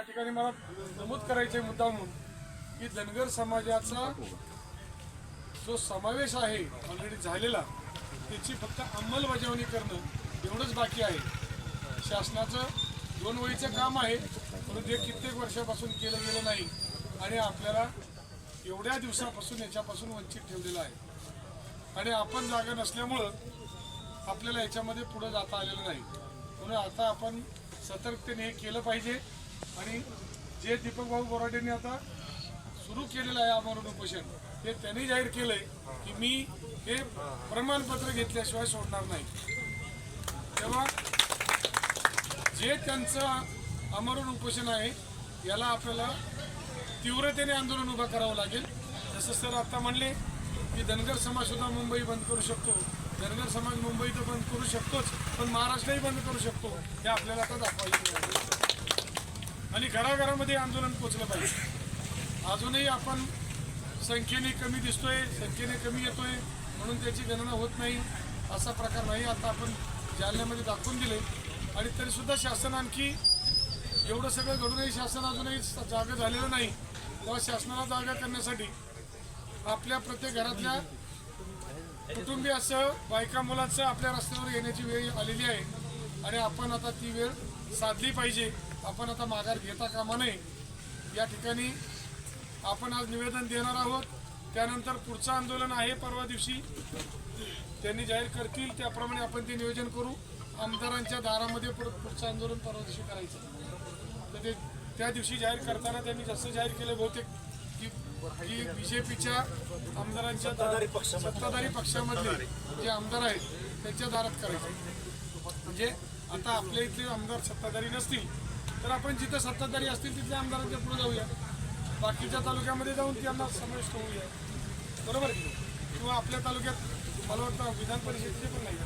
या ठिकाणी मला नमूद करायचे मुद्दा म्हणून की धनगर समाजाचा जो समावेश आहे ऑलरेडी झालेला त्याची फक्त अंमलबजावणी करणं एवढंच बाकी आहे. शासनाचं दोन वळीचं काम आहे म्हणून जे कित्येक वर्षापासून केलं गेलं नाही आणि आपल्याला एवढ्या दिवसापासून याच्यापासून वंचित ठेवलेलं आहे. आणि आपण जागा नसल्यामुळं आपल्याला याच्यामध्ये पुढं जाता आलेलं नाही. म्हणून आता आपण सतर्कतेने हे केलं पाहिजे. आणि जे दीपक भाऊ बोराटेंनी आता सुरू केलेलं आहे आमरण उपोषण ते त्यांनी जाहीर केलंय की मी हे प्रमाणपत्र घेतल्याशिवाय सोडणार नाही. तेव्हा जे त्यांचं आमरण उपोषण आहे याला आपल्याला तीव्रतेने आंदोलन उभं करावं लागेल. जसं सर आता म्हणले की धनगर समाज सुद्धा मुंबई बंद करू शकतो. धनगर समाज मुंबई तर बंद करू शकतोच पण महाराष्ट्रही बंद करू शकतो. हे आपल्याला आता दाखवायचं आहे. आणि घराघरामध्ये आंदोलन पोचलं पाहिजे. अजूनही आपण संख्येने कमी दिसतोय संख्येने कमी येतोय म्हणून त्याची गणना होत नाही असा प्रकार नाही. आता आपण जालन्यामध्ये दाखवून दिले. आणि तरीसुद्धा शासन आणखी एवढं सगळं घडूनही शासन अजूनही जागा झालेलं नाही. तेव्हा शासनाला जागा करण्यासाठी आपल्या प्रत्येक घरातल्या कुटुंबियासह बायका मुलाचं आपल्या रस्त्यावर येण्याची वेळ आलेली आहे. आणि आपण आता ती वेळ साधली पाहिजे. आपण आता माघार घेता कामा नये. या ठिकाणी आपण आज निवेदन देणार आहोत. त्यानंतर पुढचं आंदोलन आहे परवा दिवशी. त्यांनी जाहीर करतील. त्याप्रमाणे आपण ते नियोजन करू. आमदारांच्या दारामध्ये पुढं पुढचं आंदोलन परवा दिवशी करायचं. तर ते त्या दिवशी जाहीर करताना त्यांनी जसं जाहीर केलं बहुतेक की की बीजेपीच्या आमदारांच्या दारात सत्ताधारी पक्षामधले जे आमदार आहेत त्यांच्या दारात करायचं. म्हणजे आता आपल्या इथले आमदार सत्ताधारी नसतील तर आपण जिथं सत्ताधारी असतील तिथल्या आमदारांच्या पुढे जाऊया. बाकीच्या तालुक्यामध्ये जाऊन त्यांना समावेश होऊया बरोबर की किंवा आपल्या तालुक्यात मला वाटतं विधान परिषदेचे पण नाही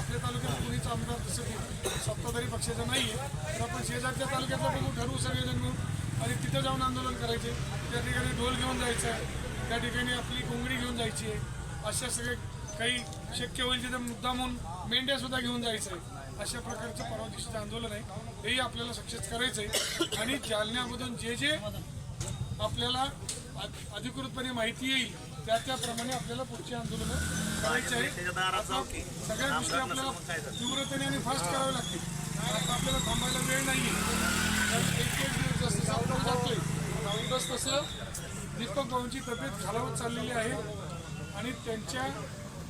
आपल्या तालुक्यात कुणीच आमदार तसं की सत्ताधारी पक्षाचं नाही आहे. तर आपण शेजारच्या तालुक्यातला बघू ठरवू सगळेजण मिळून आणि तिथं जाऊन आंदोलन करायचे. त्या ठिकाणी ढोल घेऊन जायचं. आहे त्या ठिकाणी आपली घोंगडी घेऊन जायची. आहे अशा सगळे काही शक्य होईल तिथे मुद्दामून मेंढ्या सुद्धा घेऊन जायचं आहे अशा प्रकारचं परवा दिवशीचं आंदोलन आहे. हेही आपल्याला सक्सेस करायचं आहे आणि जालन्यामधून जे जे आपल्याला अधिकृतपणे माहिती येईल त्या त्याप्रमाणे आपल्याला पुढची आंदोलनं करायची आहे. आता सगळ्या गोष्टी आपल्याला तीव्रतेने आणि फास्ट करावे लागतील. आता आपल्याला थांबायला वेळ नाही आहे एक एक दिवस जसं सावधान तसं दीपक भाऊंची तब्येत खालावत चाललेली आहे. आणि त्यांच्या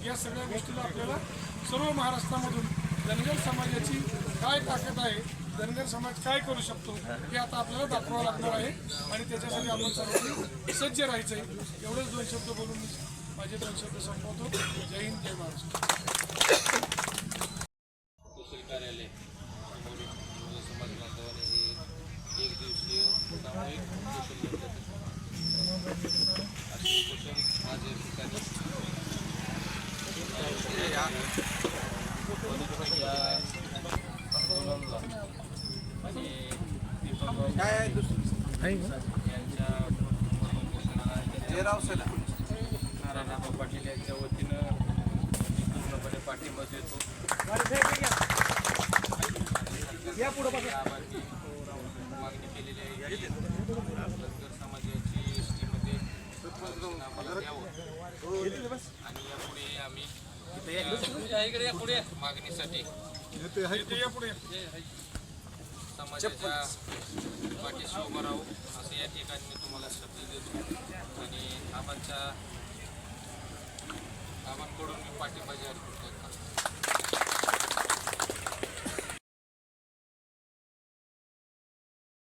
या सगळ्या गोष्टीला आपल्याला सर्व महाराष्ट्रामधून धनगर समाजाची काय ताकद आहे धनगर समाज काय करू शकतो हे आता आपल्याला दाखवावं लागणार आहे. आणि त्याच्यासाठी आपण सर्वांनी सज्ज राहायचं आहे एवढेच दोन शब्द बोलून मी माझे दोन शब्द संपवतो. जय हिंद जय महाराष्ट्र. कार्यालय समाज बांधवाने हे एक दिवसीय सामूहिक आज या ठिकाणी या आंदोलनाला आणि दीपकभाऊ यांच्या उपोषणाला नारायणराव पाटील यांच्या वतीनं पूर्णपणे पाठिंबा देतो याबाबती मागणी केलेली आहे. की धनगर समाजाची एस टीमध्ये आम्हाला द्यावं आणि यापुढे आम्ही मागणीसाठी इथे या पुढे समाजाच्या पाठीशी उभं राहू असं या ठिकाणी मी तुम्हाला शब्द देतो आणि आबांच्या आबांकडून मी पाठिंबा जाहीर करतो